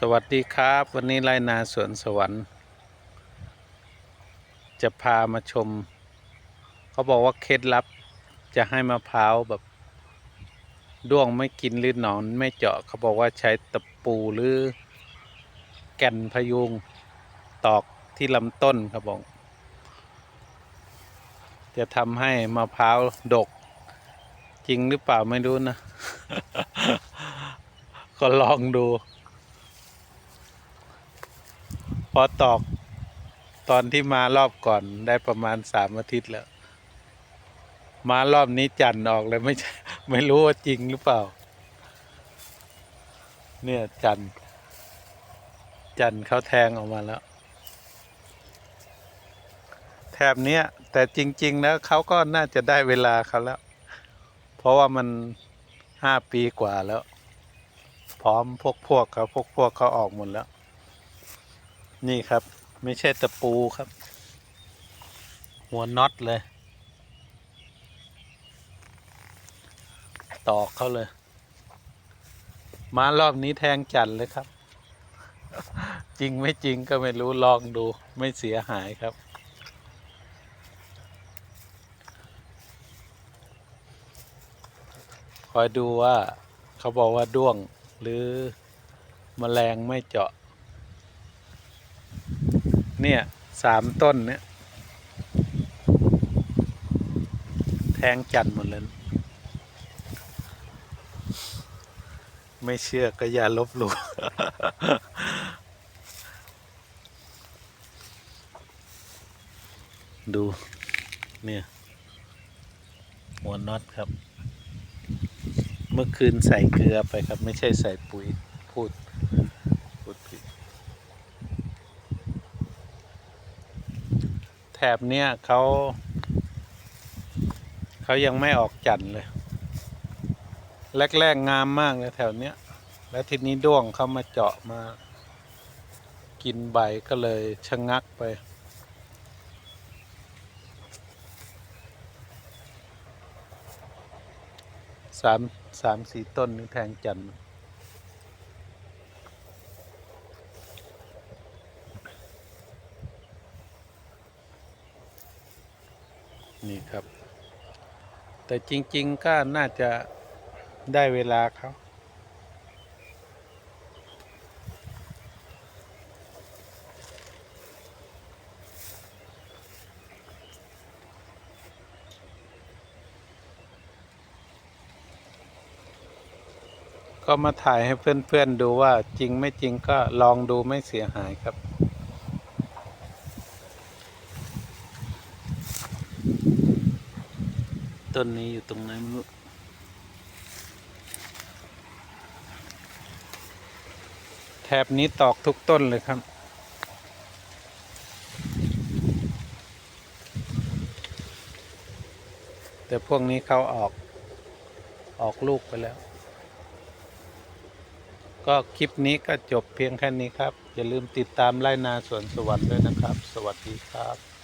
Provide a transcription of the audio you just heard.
สวัสดีครับ วันนี้ไรนาสวนสวรรค์ จะพามาชม เขาบอกว่าเคล็ดลับจะให้มะพร้าวแบบด้วงไม่กินหรือหนอนไม่เจาะ เขาบอกว่าใช้ตะปูหรือแก่นพยุงตอกที่ลำต้นครับบอกจะทำให้มะพร้าวดก จริงหรือเปล่าไม่รู้นะ ก็ลองดู อตอกตอนที่มารอบก่อนได้ประมาณสามอาทิตย์แล้ว มารอบนี้จันทร์ออกเลยไม่ใช่ไม่รู้ว่าจริงหรือเปล่า เนี่ยจันทร์จันทร์เขาแทงออกมาแล้ว แถบเนี้ย แต่จริง ๆ แล้วเขาก็น่าจะได้เวลาเขาแล้ว เพราะว่ามันห้าปีกว่าแล้ว พร้อมพวกพวกเขาพวกพวกเขาออกหมดแล้ว นี่ครับ ไม่ใช่ตะปูครับ หัวน็อตเลย ตอกเขาเลย มารอบนี้แทงจันเลยครับ จริงไม่จริงก็ไม่รู้ลองดูไม่เสียหายครับ คอยดูว่า เขาบอกว่าด้วงหรือมแมลงไม่เจาะ เนี่ยสามต้นเนี่ย แทงจันทร์หมดเลย ไม่เชื่อก็อย่าลบหลู่ดู เนี่ย หัวน็อตครับ เมื่อคืนใส่เกลือไปครับ ไม่ใช่ใส่ปุ๋ยพูด พูดผิด แถ บเนี้ยเขาเขายังไม่ออกจันทร์เลย แรกๆงามมากเลยแถวเนี้ย แล้วทีนี้ด้วงเขามาเจาะมา กินใบก็เลยชะงักไปสามสามสี่ต้นนี่แทงจันทร์ นี่ครับ แต่จริง ๆ ก็น่าจะได้เวลาเขาก็มาถ่ายให้เพื่อนๆดูว่าจริงไม่จริงก็ลองดูไม่เสียหายครับ ต้นนี้อยู่ตรงไหนไม่รู้แถบนี้ตอกทุกต้นเลยครับ แต่พวกนี้เขาออกออกลูกไปแล้ว ก็คลิปนี้ก็จบเพียงแค่นี้ครับ อย่าลืมติดตามไล่นาสวนสวรรค์ด้วยนะครับ สวัสดีครับ